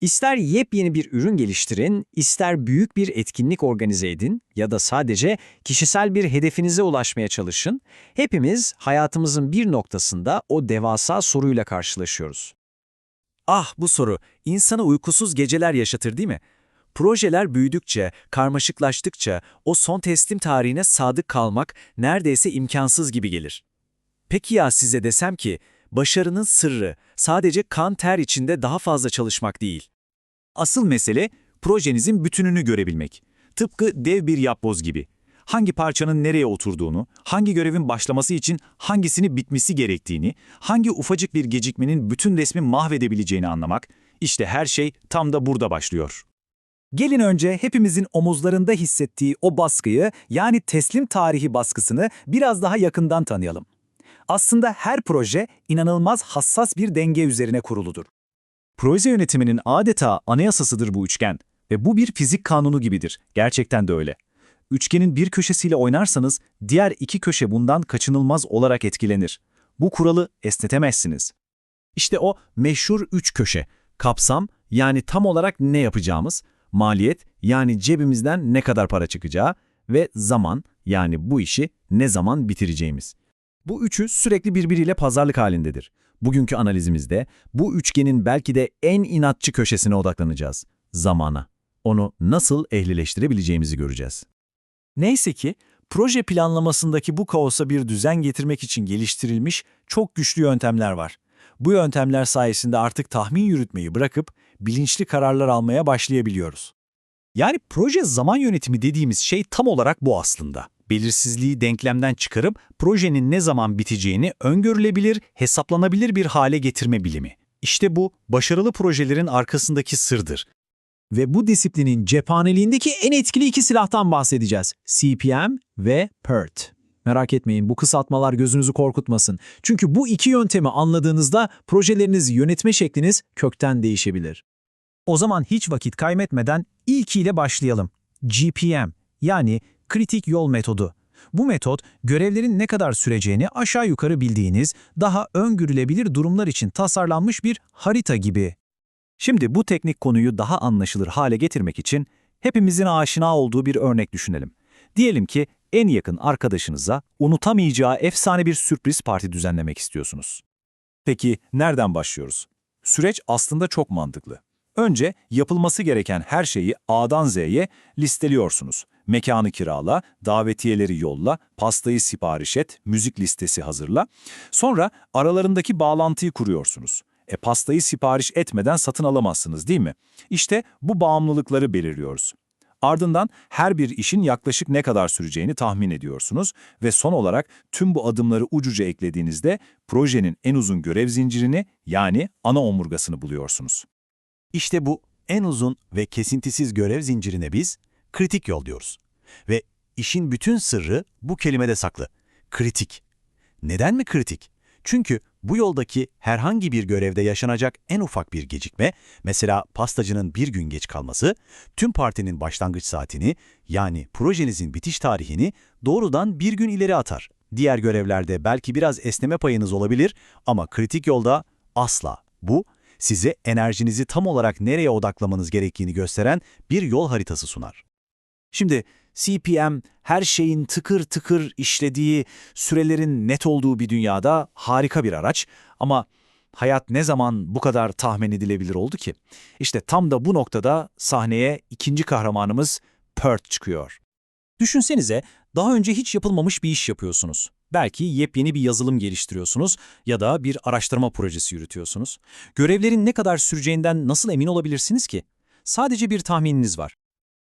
İster yepyeni bir ürün geliştirin, ister büyük bir etkinlik organize edin ya da sadece kişisel bir hedefinize ulaşmaya çalışın, hepimiz hayatımızın bir noktasında o devasa soruyla karşılaşıyoruz. Ah bu soru insana uykusuz geceler yaşatır değil mi? Projeler büyüdükçe, karmaşıklaştıkça o son teslim tarihine sadık kalmak neredeyse imkansız gibi gelir. Peki ya size desem ki başarının sırrı sadece kan ter içinde daha fazla çalışmak değil. Asıl mesele projenizin bütününü görebilmek. Tıpkı dev bir yapboz gibi. Hangi parçanın nereye oturduğunu, hangi görevin başlaması için hangisini bitmesi gerektiğini, hangi ufacık bir gecikmenin bütün resmi mahvedebileceğini anlamak, işte her şey tam da burada başlıyor. Gelin önce hepimizin omuzlarında hissettiği o baskıyı yani teslim tarihi baskısını biraz daha yakından tanıyalım. Aslında her proje inanılmaz hassas bir denge üzerine kuruludur. Proje yönetiminin adeta anayasasıdır bu üçgen ve bu bir fizik kanunu gibidir. Gerçekten de öyle. Üçgenin bir köşesiyle oynarsanız diğer iki köşe bundan kaçınılmaz olarak etkilenir. Bu kuralı esnetemezsiniz. İşte o meşhur üç köşe. Kapsam yani tam olarak ne yapacağımız, maliyet yani cebimizden ne kadar para çıkacağı ve zaman yani bu işi ne zaman bitireceğimiz. Bu üçü sürekli birbiriyle pazarlık halindedir. Bugünkü analizimizde bu üçgenin belki de en inatçı köşesine odaklanacağız. Zamana. Onu nasıl ehlileştirebileceğimizi göreceğiz. Neyse ki proje planlamasındaki bu kaosa bir düzen getirmek için geliştirilmiş çok güçlü yöntemler var. Bu yöntemler sayesinde artık tahmin yürütmeyi bırakıp bilinçli kararlar almaya başlayabiliyoruz. Yani proje zaman yönetimi dediğimiz şey tam olarak bu aslında. Belirsizliği denklemden çıkarıp projenin ne zaman biteceğini öngörülebilir, hesaplanabilir bir hale getirme bilimi. İşte bu, başarılı projelerin arkasındaki sırdır. Ve bu disiplinin cephaneliğindeki en etkili iki silahtan bahsedeceğiz. CPM ve PERT. Merak etmeyin bu kısaltmalar gözünüzü korkutmasın. Çünkü bu iki yöntemi anladığınızda projelerinizi yönetme şekliniz kökten değişebilir. O zaman hiç vakit kaybetmeden ilkiyle başlayalım. GPM yani kritik yol metodu. Bu metot görevlerin ne kadar süreceğini aşağı yukarı bildiğiniz, daha öngörülebilir durumlar için tasarlanmış bir harita gibi. Şimdi bu teknik konuyu daha anlaşılır hale getirmek için hepimizin aşina olduğu bir örnek düşünelim. Diyelim ki en yakın arkadaşınıza unutamayacağı efsane bir sürpriz parti düzenlemek istiyorsunuz. Peki nereden başlıyoruz? Süreç aslında çok mantıklı. Önce yapılması gereken her şeyi A'dan Z'ye listeliyorsunuz. Mekanı kirala, davetiyeleri yolla, pastayı sipariş et, müzik listesi hazırla. Sonra aralarındaki bağlantıyı kuruyorsunuz. E pastayı sipariş etmeden satın alamazsınız değil mi? İşte bu bağımlılıkları belirliyoruz. Ardından her bir işin yaklaşık ne kadar süreceğini tahmin ediyorsunuz ve son olarak tüm bu adımları ucuca eklediğinizde projenin en uzun görev zincirini yani ana omurgasını buluyorsunuz. İşte bu en uzun ve kesintisiz görev zincirine biz kritik yol diyoruz. Ve işin bütün sırrı bu kelimede saklı. Kritik. Neden mi kritik? Çünkü bu yoldaki herhangi bir görevde yaşanacak en ufak bir gecikme, mesela pastacının bir gün geç kalması, tüm partinin başlangıç saatini yani projenizin bitiş tarihini doğrudan bir gün ileri atar. Diğer görevlerde belki biraz esneme payınız olabilir ama kritik yolda asla. Bu, size enerjinizi tam olarak nereye odaklamanız gerektiğini gösteren bir yol haritası sunar. Şimdi CPM her şeyin tıkır tıkır işlediği, sürelerin net olduğu bir dünyada harika bir araç ama hayat ne zaman bu kadar tahmin edilebilir oldu ki? İşte tam da bu noktada sahneye ikinci kahramanımız PERT çıkıyor. Düşünsenize daha önce hiç yapılmamış bir iş yapıyorsunuz. Belki yepyeni bir yazılım geliştiriyorsunuz ya da bir araştırma projesi yürütüyorsunuz. Görevlerin ne kadar süreceğinden nasıl emin olabilirsiniz ki? Sadece bir tahmininiz var.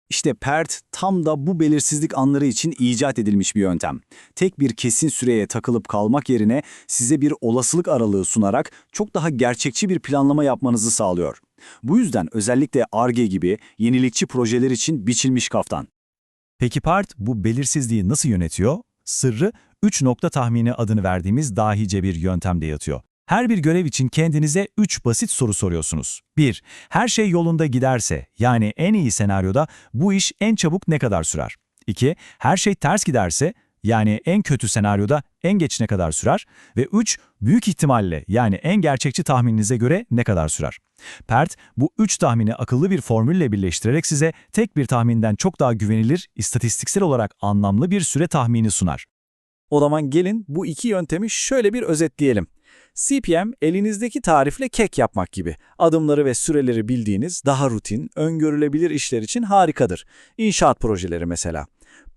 İşte PERT tam da bu belirsizlik anları için icat edilmiş bir yöntem. Tek bir kesin süreye takılıp kalmak yerine size bir olasılık aralığı sunarak çok daha gerçekçi bir planlama yapmanızı sağlıyor. Bu yüzden özellikle ARGE gibi yenilikçi projeler için biçilmiş kaftan. Peki PERT bu belirsizliği nasıl yönetiyor? Sırrı 3 nokta tahmini adını verdiğimiz dahice bir yöntemde yatıyor. Her bir görev için kendinize 3 basit soru soruyorsunuz. 1. Her şey yolunda giderse, yani en iyi senaryoda bu iş en çabuk ne kadar sürer? 2. Her şey ters giderse, yani en kötü senaryoda en geç ne kadar sürer ve 3 büyük ihtimalle yani en gerçekçi tahmininize göre ne kadar sürer. PERT bu 3 tahmini akıllı bir formülle birleştirerek size tek bir tahminden çok daha güvenilir, istatistiksel olarak anlamlı bir süre tahmini sunar. O zaman gelin bu iki yöntemi şöyle bir özetleyelim. CPM elinizdeki tarifle kek yapmak gibi. Adımları ve süreleri bildiğiniz daha rutin, öngörülebilir işler için harikadır. İnşaat projeleri mesela.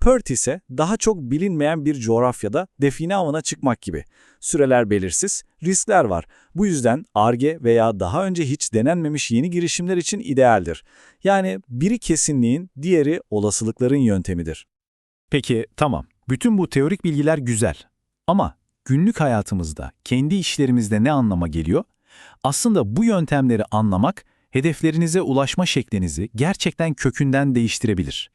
PERT ise daha çok bilinmeyen bir coğrafyada define avına çıkmak gibi. Süreler belirsiz, riskler var. Bu yüzden ARGE veya daha önce hiç denenmemiş yeni girişimler için idealdir. Yani biri kesinliğin, diğeri olasılıkların yöntemidir. Peki tamam, bütün bu teorik bilgiler güzel. Ama günlük hayatımızda, kendi işlerimizde ne anlama geliyor? Aslında bu yöntemleri anlamak, hedeflerinize ulaşma şeklinizi gerçekten kökünden değiştirebilir.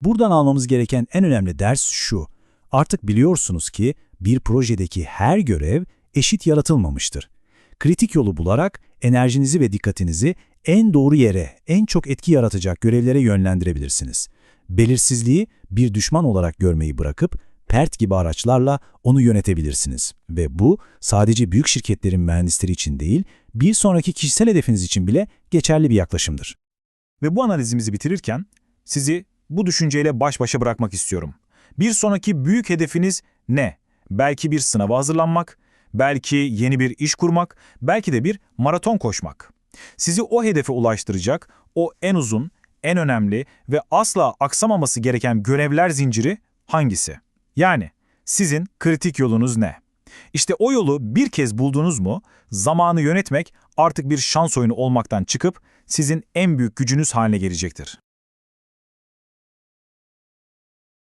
Buradan almamız gereken en önemli ders şu. Artık biliyorsunuz ki bir projedeki her görev eşit yaratılmamıştır. Kritik yolu bularak enerjinizi ve dikkatinizi en doğru yere, en çok etki yaratacak görevlere yönlendirebilirsiniz. Belirsizliği bir düşman olarak görmeyi bırakıp PERT gibi araçlarla onu yönetebilirsiniz. Ve bu sadece büyük şirketlerin mühendisleri için değil, bir sonraki kişisel hedefiniz için bile geçerli bir yaklaşımdır. Ve bu analizimizi bitirirken sizi bu düşünceyle baş başa bırakmak istiyorum. Bir sonraki büyük hedefiniz ne? Belki bir sınava hazırlanmak, belki yeni bir iş kurmak, belki de bir maraton koşmak. Sizi o hedefe ulaştıracak o en uzun, en önemli ve asla aksamaması gereken görevler zinciri hangisi? Yani sizin kritik yolunuz ne? İşte o yolu bir kez buldunuz mu, zamanı yönetmek artık bir şans oyunu olmaktan çıkıp sizin en büyük gücünüz haline gelecektir.